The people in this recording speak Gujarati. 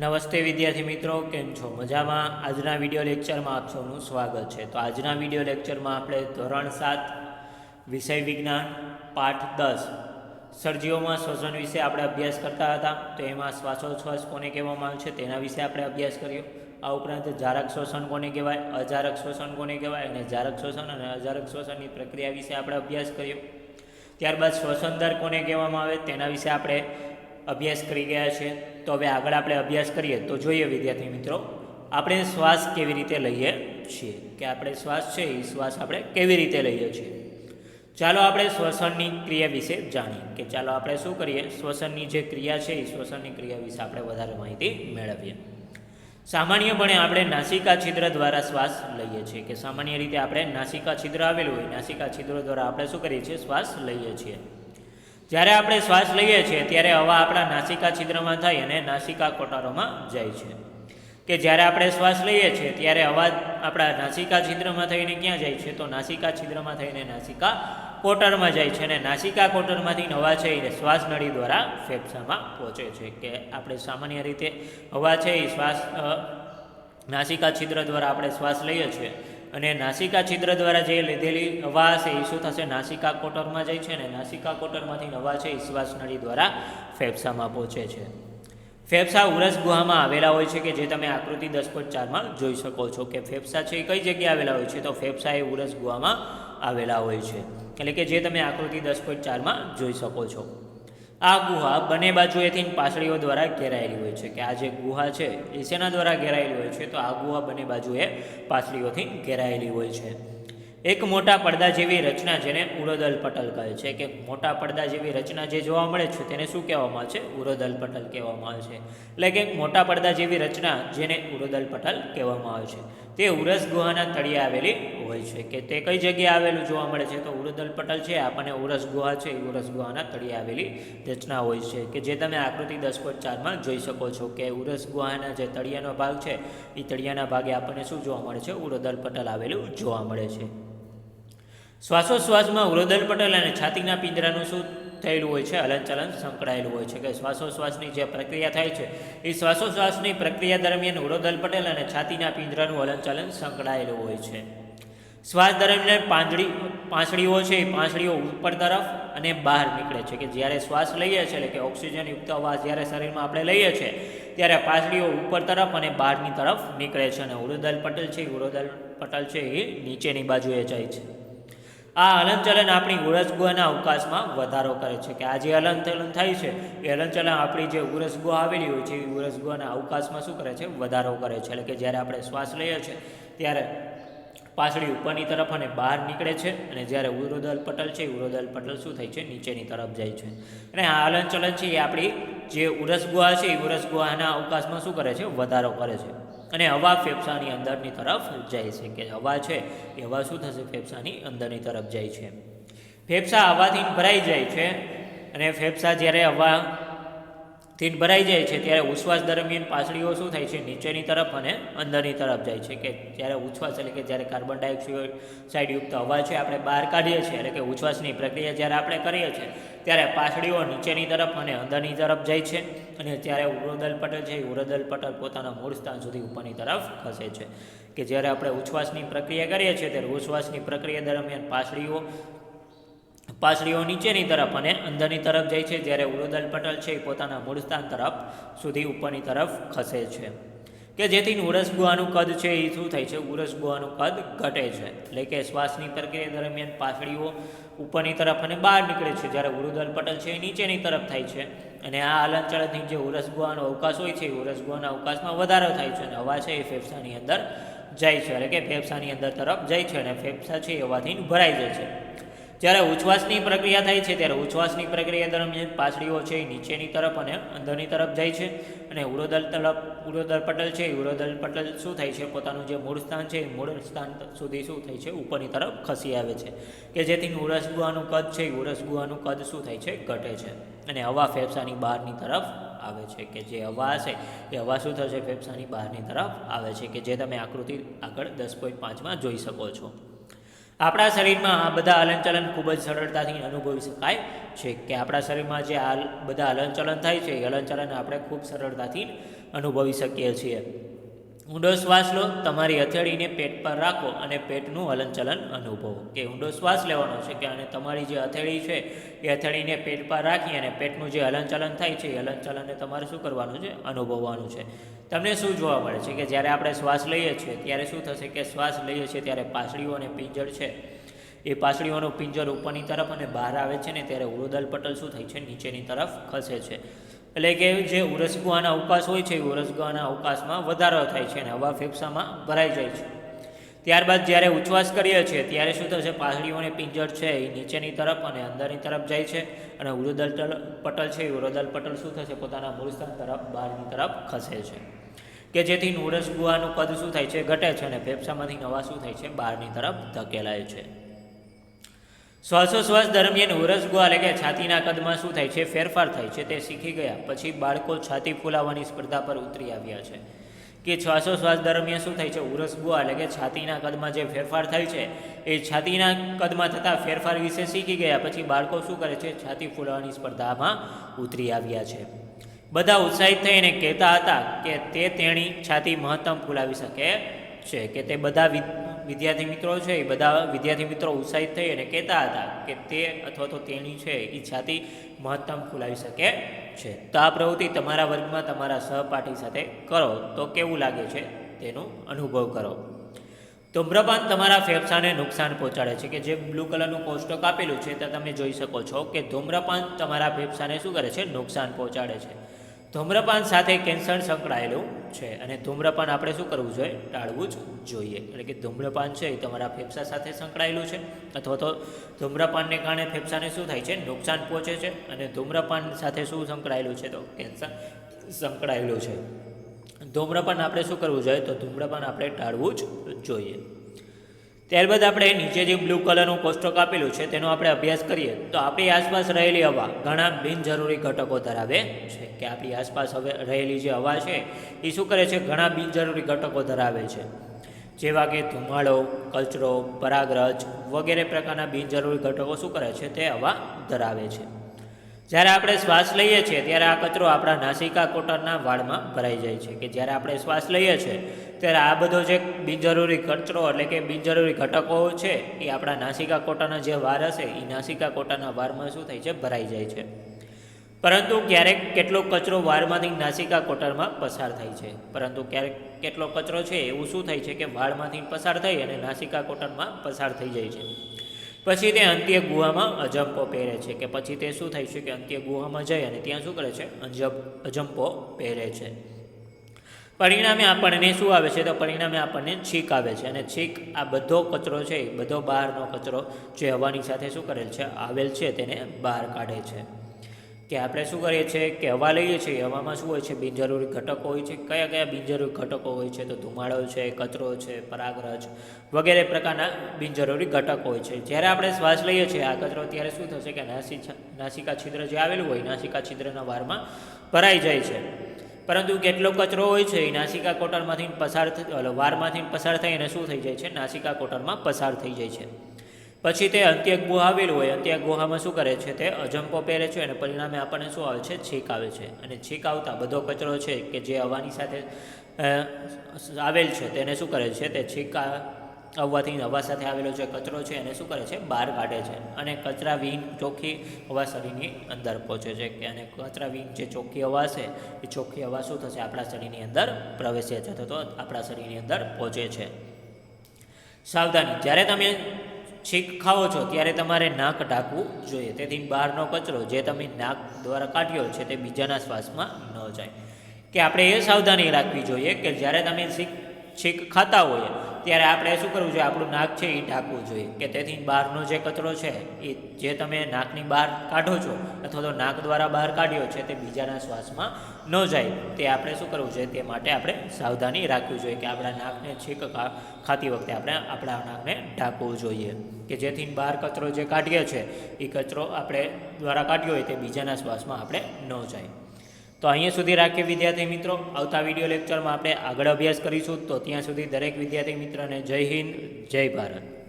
નમસ્તે વિદ્યાર્થી મિત્રો, કેમ છો? મજામાં? આજના વીડિયો લેક્ચરમાં આપ સૌનું સ્વાગત છે. તો આજના વીડિયો લેક્ચરમાં આપણે ધોરણ સાત, વિષય વિજ્ઞાન, પાઠ દસ સર્જીઓમાં શ્વસન વિશે આપણે અભ્યાસ કરતા હતા. તો એમાં શ્વાસોચ્છ્વાસ કોને કહેવામાં આવે છે તેના વિશે આપણે અભ્યાસ કર્યો. આ ઉપરાંત જારક શ્વસન કોને કહેવાય, અજારક શ્વસન કોને કહેવાય અને જારક શ્વસન અને અજારક શ્વસનની પ્રક્રિયા વિશે આપણે અભ્યાસ કર્યો. ત્યારબાદ શ્વસન દર કોને કહેવામાં આવે તેના વિશે આપણે અભ્યાસ કરી ગયા છે તો હવે આગળ આપણે અભ્યાસ કરીએ તો જોઈએ વિદ્યાર્થી મિત્રો, આપણે શ્વાસ કેવી રીતે લઈએ છીએ? કે આપણે શ્વાસ છે એ શ્વાસ આપણે કેવી રીતે લઈએ છીએ? ચાલો આપણે શ્વસનની ક્રિયા વિશે જાણીએ કે ચાલો આપણે શું કરીએ? શ્વસનની જે ક્રિયા છે એ શ્વસનની ક્રિયા વિશે આપણે વધારે માહિતી મેળવીએ. સામાન્યપણે આપણે નાસિકા છિદ્ર દ્વારા શ્વાસ લઈએ છીએ કે સામાન્ય રીતે આપણે નાસિકા છિદ્ર આવેલું હોય, નાસિકા છિદ્ર દ્વારા આપણે શું કરીએ છીએ? શ્વાસ લઈએ છીએ. જ્યારે આપણે શ્વાસ લઈએ છીએ, ત્યારે હવા આપણા નાસિકા છિદ્રમાં થઈ અને નાસિકા કોટારોમાં જાય છે. કે જ્યારે આપણે શ્વાસ લઈએ છીએ, ત્યારે અવાજ આપણા નાસિકા છિદ્રમાં થઈને ક્યાં જાય છે? તો નાસિકા છિદ્રમાં થઈને નાસિકા કોટરમાં જાય છે અને નાસિકા કોટરમાંથી હવા છે એ શ્વાસ નળી દ્વારા ફેફસામાં પહોંચે છે. કે આપણે સામાન્ય રીતે હવા છે એ શ્વાસ નાસિકા છિદ્ર દ્વારા આપણે શ્વાસ લઈએ છીએ અને નાસિકા છિદ્ર દ્વારા જે લીધેલી હવા છે એ શું થશે, નાસિકા કોટરમાં જાય છે અને નાસિકા કોટરમાંથી હવા છે એ શ્વાસ નળી દ્વારા ફેફસામાં પહોંચે છે. ફેફસા ઉરસ ગુહામાં આવેલા હોય છે કે જે તમે આકૃતિ દસ પોઈન્ટ ચારમાં જોઈ શકો છો કે ફેફસા છે એ કઈ જગ્યાએ આવેલા હોય છે? તો ફેફસા એ ઉરસ ગુહામાં આવેલા હોય છે. એટલે કે જે તમે આકૃતિ દસ પોઈન્ટ ચારમાં જોઈ શકો છો. આ ગુહા બંને બાજુએથી પાસળીઓ દ્વારા ઘેરાયેલી હોય છે કે આ જે ગુહા છે એ શેના દ્વારા ઘેરાયેલી હોય છે? તો આ ગુહા બંને બાજુએ પાસળીઓથી ઘેરાયેલી હોય છે. એક મોટા પડદા જેવી રચના જેને ઉરોદલ પટલ કહે છે કે મોટા પડદા જેવી રચના જે જોવા મળે છે તેને શું કહેવામાં આવે છે? ઉરોદલ પટલ કહેવામાં આવે છે. એટલે કે મોટા પડદા જેવી રચના જેને ઉરોદલ પટલ કહેવામાં આવે છે. તે ઉરસ ગુહાના તળિયે આવેલી હોય છે, કે તે કઈ જગ્યાએ આવેલું જોવા મળે છે? તો ઉરુદલ પટલ છે, આપણને ઉરસ ગુહા છે, એ ઉરસ ગુહાના તળિયે આવેલી રચના હોય છે, કે જે તમે આકૃતિ દસ પોઈન્ટ ચારમાં જોઈ શકો છો કે ઉરસ ગુહાના જે તળિયાનો ભાગ છે, એ તળિયાના ભાગે આપણને શું જોવા મળે છે? ઉરોદલ પટલ આવેલું જોવા મળે છે. શ્વાસોશ્વાસમાં ઉરોદલ પટલ અને છાતીના પિંજરાનું શું થયેલું હોય છે, હલનચલન સંકળાયેલું હોય છે. કે શ્વાસોશ્વાસની જે પ્રક્રિયા થાય છે, એ શ્વાસોશ્વાસની પ્રક્રિયા દરમિયાન ઉરોદલ પટેલ અને છાતીના પિંજરાનું હલનચલન સંકળાયેલું હોય છે. શ્વાસ દરમિયાન પાંજડી પાંસળીઓ છે, એ પાંસળીઓ ઉપર તરફ અને બહાર નીકળે છે. કે જ્યારે શ્વાસ લઈએ છીએ, એટલે કે ઓક્સિજનયુક્ત અવાજ જ્યારે શરીરમાં આપણે લઈએ છીએ, ત્યારે પાંસળીઓ ઉપર તરફ અને બહારની તરફ નીકળે છે. અને ઉરોદલ પટલ છે ઉડોદલ પટલ છે, એ નીચેની બાજુએ જાય છે. આ હલનચલન આપણી ઉરસગુહાના અવકાશમાં વધારો કરે છે કે આ જે હલનચલન થાય છે, એ હલનચલન આપણી જે ઉરસગુહા આવેલી હોય છે, એ ઉરસગુહાના અવકાશમાં શું કરે છે? વધારો કરે છે. એટલે કે જ્યારે આપણે શ્વાસ લઈએ છીએ, ત્યારે પાછળી ઉપરની તરફ અને બહાર નીકળે છે અને જ્યારે ઉરોદલ પટલ છે ઉરોદલ પટલ શું થાય છે? નીચેની તરફ જાય છે. અને આ હલનચલન છે એ આપણી જે ઉરસ ગુહા છે, એ ઉરસ ગુહાના અવકાશમાં શું કરે છે? વધારો કરે છે. અને હવા ફેફસાની અંદરની તરફ જાય છે. કે હવા છે એ હવા શું થશે? ફેફસાની અંદરની તરફ જાય છે. ફેફસા હવાથી ભરાઈ જાય છે અને ફેફસા જ્યારે હવાથી ભરાઈ જાય છે ત્યારે ઉચ્છ્વાસ દરમિયાન પાછળીઓ શું થાય છે? નીચેની તરફ અને અંદરની તરફ જાય છે. કે જ્યારે ઉચ્છ્વાસ એટલે કે જ્યારે કાર્બન ડાયોક્સાઇડ યુક્ત હવા છે, આપણે બહાર કાઢીએ છીએ. એટલે કે ઉચ્છ્વાસની પ્રક્રિયા જ્યારે આપણે કરીએ છીએ ત્યારે પાછળીઓ નીચેની તરફ અને અંદરની તરફ જાય છે અને ત્યારે ઉરોદલ પટલ છે ઉરોદલ પટલ પોતાના મૂળ સ્થાન સુધી ઉપરની તરફ ખસે છે કે જ્યારે આપણે ઉચ્છ્વાસની પ્રક્રિયા કરીએ છીએ ત્યારે ઉચ્છ્વાસની પ્રક્રિયા દરમિયાન પાછળીઓ પાછળીઓ નીચેની તરફ અને અંદરની તરફ જાય છે જ્યારે ઉરોદલ પટલ છે એ પોતાના મૂળ સ્થાન તરફ સુધી ઉપરની તરફ ખસે છે. કે જેથી ઉરસ ગુહાનું કદ છે એ શું થાય છે? ઉરસ ગુહાનું કદ ઘટે છે. એટલે કે શ્વાસની પ્રક્રિયા દરમિયાન પાસળીઓ ઉપરની તરફ અને બહાર નીકળે છે. જ્યારે ઉરુદલ પટલ છે એ નીચેની તરફ થાય છે. અને આ હલનચલનથી જે ઉરસ ગુહાનો અવકાશ હોય છે, એ ઉરસ ગુહાના અવકાશમાં વધારો થાય છે અને હવા છે એ ફેફસાની અંદર જાય છે. એટલે કે ફેફસાની અંદર તરફ જાય છે અને ફેફસા છે એ હવાથી ભરાઈ જાય છે. જ્યારે ઉચ્છ્વાસની પ્રક્રિયા થાય છે, ત્યારે ઉચ્છ્વાસની પ્રક્રિયા દરમિયાન પાછળીઓ છે એ નીચેની તરફ અને અંદરની તરફ જાય છે. અને ઉરોદલ તરફ ઉરોદલ પટલ છે, એ ઉરોદલ પટલ શું થાય છે? પોતાનું જે મૂળ સ્થાન છે, એ મૂળ સ્થાન સુધી શું થાય છે? ઉપરની તરફ ખસી આવે છે. કે જેથી ઉરસ ગુહાનું કદ છે, એ ઉરસ ગુહાનું કદ શું થાય છે? ઘટે છે. અને હવા ફેફસાની બહારની તરફ આવે છે. કે જે હવા હશે, એ હવા શું થશે? ફેફસાની બહારની તરફ આવે છે. કે જે તમે આકૃતિ આગળ દસ પોઈન્ટ પાંચમાં જોઈ શકો છો. આપણા શરીરમાં આ બધા હલનચલન ખૂબ જ સરળતાથી અનુભવી શકાય છે કે આપણા શરીરમાં જે આ બધા હલનચલન થાય છે એ હલનચલન આપણે ખૂબ સરળતાથી અનુભવી શકીએ છીએ. ઊંડો શ્વાસ લો, તમારી હથેળીને પેટ પર રાખો અને પેટનું હલનચલન અનુભવો. કે ઊંડો શ્વાસ લેવાનો છે કે અને તમારી જે હથેળી છે, એ હથેળીને પેટ પર રાખી અને પેટનું જે હલનચલન થાય છે, એ હલનચલનને તમારે શું કરવાનું છે? અનુભવવાનું છે. તમને શું જોવા મળે છે કે જ્યારે આપણે શ્વાસ લઈએ છીએ, ત્યારે શું થશે કે શ્વાસ લઈએ છીએ ત્યારે પાસળીઓ અને પિંજર છે. એ પાસળીઓનું પિંજર ઉપરની તરફ અને બહાર આવે છે ને, ત્યારે ઉરોદલ પટલ શું થાય છે? નીચેની તરફ ખસે છે. એટલે કે જે ઉરસગુહાના અવકાશ હોય છે, એ ઉરસગુહાના અવકાશમાં વધારો થાય છે અને હવા ફેફસામાં ભરાઈ જાય છે. ત્યારબાદ જ્યારે ઉચ્છવાસ કરીએ છીએ, ત્યારે શું થશે? પાસળીઓને પિંજર છે, એ નીચેની તરફ અને અંદરની તરફ જાય છે અને ઉરોદલ પટલ છે, એ ઉરોદલ પટલ શું થશે? પોતાના મૂળ તરફ, બહારની તરફ ખસે છે. કે જેથી ઉરસ ગુહાનું કદ શું થાય છે? ઘટે છે અને ફેફસામાંથી હવા શું થાય છે? બહારની તરફ ધકેલાય છે. શ્વાસોશ્વાસ દરમિયાન ઉરસ ગુહા એટલે કે છાતીના કદમાં શું થાય છે? ફેરફાર થાય છે. તે શીખી ગયા. પછી બાળકો છાતી ફૂલાવાની સ્પર્ધા પર ઉતરી આવ્યા છે. કે શ્વાસોશ્વાસ દરમિયાન શું થાય છે? ઉરસ ગુહા એટલે કે છાતીના કદમાં જે ફેરફાર થાય છે, એ છાતીના કદમાં થતા ફેરફાર વિશે શીખી ગયા. પછી બાળકો શું કરે છે? છાતી ફૂલાવવાની સ્પર્ધામાં ઉતરી આવ્યા છે. બધા ઉત્સાહિત થઈને કહેતા હતા કે તે તેણી છાતી મહત્તમ ફૂલાવી શકે છે, કે તે બધા વિદ્યાર્થી મિત્રો છે, એ બધા વિદ્યાર્થી મિત્રો ઉત્સાહિત થઈ અને કહેતા હતા કે તે અથવા તો તેણી છે, એ જાતિ મહત્તમ ફૂલાવી શકે છે. તો આ પ્રવૃત્તિ તમારા વર્ગમાં તમારા સહપાઠી સાથે કરો તો કેવું લાગે છે તેનો અનુભવ કરો. ધૂમ્રપાન તમારા ફેફસાને નુકસાન પહોંચાડે છે કે જે બ્લુ કલરનું કોષ્ટક આપેલું છે, તે તમે જોઈ શકો છો કે ધૂમ્રપાન તમારા ફેફસાને શું કરે છે? નુકસાન પહોંચાડે છે. ધૂમ્રપાન સાથે કેન્સર સંકળાયેલું છે. અને ધૂમ્રપાન આપણે શું કરવું જોઈએ? ટાળવું જ જોઈએ. એટલે કે ધૂમ્રપાન છે એ તમારા ફેફસા સાથે સંકળાયેલું છે. અથવા તો ધૂમ્રપાનને કારણે ફેફસાને શું થાય છે? નુકસાન પહોંચે છે. અને ધૂમ્રપાન સાથે શું સંકળાયેલું છે? તો કેન્સર સંકળાયેલું છે. ધૂમ્રપાન આપણે શું કરવું જોઈએ? તો ધૂમ્રપાન આપણે ટાળવું જ જોઈએ. ત્યારબાદ આપણે નીચે જે બ્લુ કલરનું કોષ્ટક આપેલું છે, તેનો આપણે અભ્યાસ કરીએ. તો આપણી આસપાસ રહેલી હવા ઘણા બિનજરૂરી ઘટકો ધરાવે છે. કે આપણી આસપાસ હવે રહેલી જે હવા છે, એ શું કરે છે? ઘણા બિનજરૂરી ઘટકો ધરાવે છે. જેવા કે ધુમાડો, કચરો, પરાગરજ વગેરે પ્રકારના બિનજરૂરી ઘટકો શું કરે છે? તે હવા ધરાવે છે. જ્યારે આપણે શ્વાસ લઈએ છીએ, ત્યારે આ કચરો આપણા નાસિકા કોટરના વાળમાં ભરાઈ જાય છે. કે જ્યારે આપણે શ્વાસ લઈએ છીએ ત્યારે આ બધો જે બિનજરૂરી કચરો એટલે કે બિનજરૂરી ઘટકો છે, એ આપણા નાસિકા કોટાના જે વાર હશે એ નાસિકા કોટાના વાળમાં શું થાય છે? ભરાઈ જાય છે. પરંતુ ક્યારેક કેટલો કચરો વાળમાંથી નાસિકા કોટરમાં પસાર થાય છે. પરંતુ ક્યારેક કેટલો કચરો છે, એવું શું થાય છે કે વાળમાંથી પસાર થઈ અને નાસિકા કોટરમાં પસાર થઈ જાય છે. પછી તે અંત્ય ગુહામાં અજંપો પહેરે છે કે પછી તે શું થાય છે કે અંત્ય ગુહામાં જઈ અને ત્યાં શું કરે છે? અંજપ, અજંપો પહેરે છે. પરિણામે આપણને શું આવે છે? તો પરિણામે આપણને છીક આવે છે. અને છીક આ બધો કચરો છે બધો બહારનો કચરો જે હવાની સાથે શું કરેલ છે? આવેલ છે, તેને બહાર કાઢે છે. કે આપણે શું કરીએ છીએ? કે હવા લઈએ છીએ. હવામાં શું હોય છે? બિનજરૂરી ઘટકો હોય છે. કયા કયા બિનજરૂરી ઘટકો હોય છે? તો ધુમાડો છે, કચરો છે, પરાગરજ વગેરે પ્રકારના બિનજરૂરી ઘટકો હોય છે. જ્યારે આપણે શ્વાસ લઈએ છીએ, આ કચરો ત્યારે શું થશે? કે નાસિકા નાસિકા છિદ્ર જે આવેલું હોય નાસિકા છિદ્રના વારમાં ભરાઈ જાય છે. પરંતુ કેટલો કચરો હોય છે, એ નાસિકા કોટરમાંથી પસાર વારમાંથી પસાર થઈ અને શું થઈ જાય છે? નાસિકા કોટરમાં પસાર થઈ જાય છે. પછી તે અંત્ય ગુહા આવેલું હોય. અંત્ય ગુહામાં શું કરે છે? તે અજંપો પહેરે છે અને પરિણામે આપણને શું આવે છે? છીક આવે છે. અને છીક આવતા બધો કચરો છે કે જે હવાની સાથે આવેલ છે, તેને શું કરે છે? તે છીક આવવાથી હવા સાથે આવેલો જે કચરો છે એને શું કરે છે? બહાર કાઢે છે. અને કચરા વિહીન ચોખ્ખી હવા શરીરની અંદર પહોંચે છે. કે અને કચરા વિહીન જે ચોખ્ખી હવા છે, એ ચોખ્ખી હવા શું થશે? આપણા શરીરની અંદર પ્રવેશે છે. તો આપણા શરીરની અંદર પહોંચે છે. સાવધાની, જ્યારે તમે છીંક ખાઓ છો, ત્યારે તમારે નાક ઢાંકવું જોઈએ. તેથી બહારનો કચરો જે તમે નાક દ્વારા કાઢ્યો છે, તે બીજાના શ્વાસમાં ન જાય. કે આપણે એ સાવધાની રાખવી જોઈએ કે જ્યારે તમે છીક છીક ખાતા હોઈએ, ત્યારે આપણે શું કરવું જોઈએ? આપણું નાક છે એ ઢાંકવું જોઈએ. કે તેથી બહારનો જે કચરો છે, એ જે તમે નાકની બહાર કાઢો છો, અથવા તો નાક દ્વારા બહાર કાઢ્યો છે, તે બીજાના શ્વાસમાં ન જાય. તે આપણે શું કરવું જોઈએ? તે માટે આપણે સાવધાની રાખવી જોઈએ કે આપણા નાકને છીંક ખાતી વખતે આપણે આપણા નાકને ઢાંકવું જોઈએ. કે જેથી બહાર કચરો જે કાઢીએ છે, એ કચરો આપણે દ્વારા કાઢ્યો હોય, તે બીજાના શ્વાસમાં આપણે ન જાય. તો અહીંયા સુધી રાખીએ વિદ્યાર્થી મિત્રો. આવતા વીડિયો લેક્ચરમાં આપણે આગળ અભ્યાસ કરીશું. તો ત્યાં સુધી દરેક વિદ્યાર્થી મિત્રને જય હિન્દ, જય ભારત.